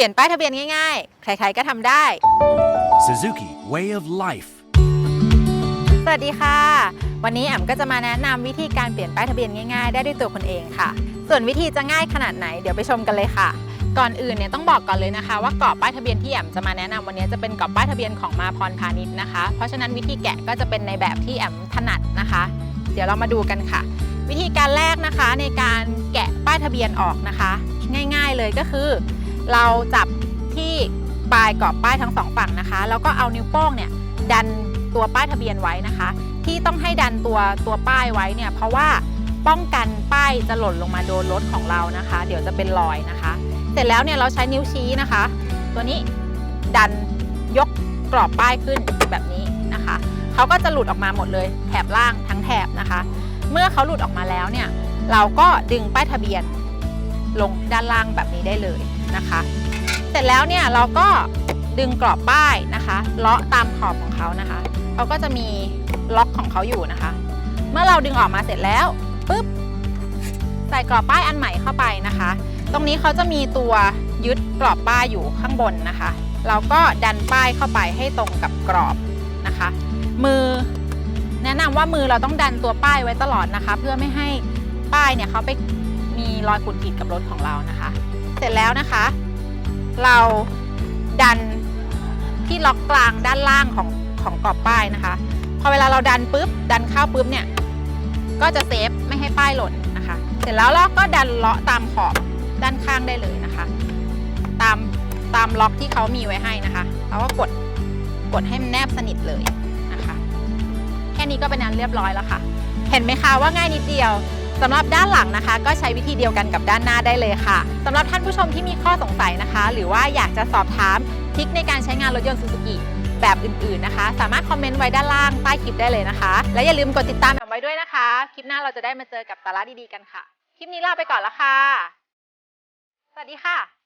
ลี่ยนป้ายทะเบียนง่ายๆ ใครๆก็ทำได้ Suzuki Way of Life. สวัสดีค่ะ วันนี้แอมก็จะมาแนะนำวิธีการเปลี่ยนป้ายทะเบียนง่ายๆ ได้ด้วยตัวคนเองค่ะ ส่วนวิธีจะง่ายขนาดไหนเดี๋ยวไปชมกันเลยค่ะ ก่อนอื่นเนี่ยต้องบอกก่อนเลยนะคะ ว่ากรอบป้ายทะเบียนที่แอมจะมาแนะนำวันนี้จะเป็นกรอบป้ายทะเบียนของมาพรพาณิชย์นะคะ เพราะฉะนั้นวิธีแกะก็จะเป็นในแบบที่แอมถนัดนะคะ เดี๋ยวเรามาดูกันค่ะ วิธีการแรกนะคะในการแกะป้ายทะเบียนออกนะคะ ง่าย ๆเลยก็คือ เราจับที่ปลายกรอบป้ายทั้งสองฝั่งนะคะ แล้วก็เอานิ้วโป้งเนี่ยดันตัวป้ายทะเบียนไว้นะคะ ที่ต้องให้ดันตัวตัวป้ายไว้เนี่ยเพราะว่าป้องกันป้ายจะหล่นลงมาโดนรถของเรานะคะ เดี๋ยวจะเป็นรอยนะคะ เสร็จแล้วเนี่ยเราใช้นิ้วชี้นะคะ ตัวนี้ดันยกกรอบป้ายขึ้นแบบนี้นะคะเขาก็จะหลุดออกมาหมดเลยแถบล่างทั้งแถบนะคะ เมื่อเขาหลุดออกมาแล้วเนี่ยเราก็ดึงป้ายทะเบียน ลงด้านล่างแบบนี้ได้เลยนะคะ เสร็จแล้วเนี่ยเราก็ดึงกรอบป้ายนะคะเลาะตามขอบของเขานะคะเขาก็จะมีล็อกของเขาอยู่นะคะ เมื่อเราดึงออกมาเสร็จแล้วปุ๊บใส่กรอบป้ายอันใหม่เข้าไปนะคะ ตรงนี้เขาจะมีตัวยึดกรอบป้ายอยู่ข้างบนนะคะ เราก็ดันป้ายเข้าไปให้ตรงกับกรอบนะคะ มือแนะนำว่ามือเราต้องดันตัวป้ายไว้ตลอดนะคะ เพื่อไม่ให้ป้ายเนี่ยเขาไป มีรอยขูดขีดกับรถของเรานะคะ เสร็จแล้วนะคะ เราดันที่ล็อกกลางด้านล่างของของกรอบป้ายนะคะ พอเวลาเราดันปุ๊บ ดันเข้าปุ๊บเนี่ย ก็จะเซฟไม่ให้ป้ายหล่นนะคะ เสร็จแล้วเราก็ดันเลาะตามขอบด้านข้างได้เลยนะคะ ตามตามล็อกที่เขามีไว้ให้นะคะเราก็กดกดให้มันแนบสนิทเลยนะคะ แค่นี้ก็เป็นอันเรียบร้อยแล้วค่ะ เห็นไหมคะว่าง่ายนิดเดียว สำหรับด้านหลังนะคะ ก็ใช้วิธีเดียวกันกับด้านหน้าได้เลยค่ะสำหรับท่านผู้ชมที่มีข้อสงสัยนะคะ หรือว่าอยากจะสอบถามทิคในการใช้งานรถยนต์ซูซูกิแบบอื่นๆนะคะ สามารถคอมเมนต์ไว้ด้านล่างใต้คลิปได้เลยนะคะ และอย่าลืมกดติดตามแบบไว้ด้วยนะคะ คลิปหน้าเราจะได้มาเจอกับสาระดีๆกันค่ะ คลิปนี้ลาไปก่อนละค่ะ สวัสดีค่ะ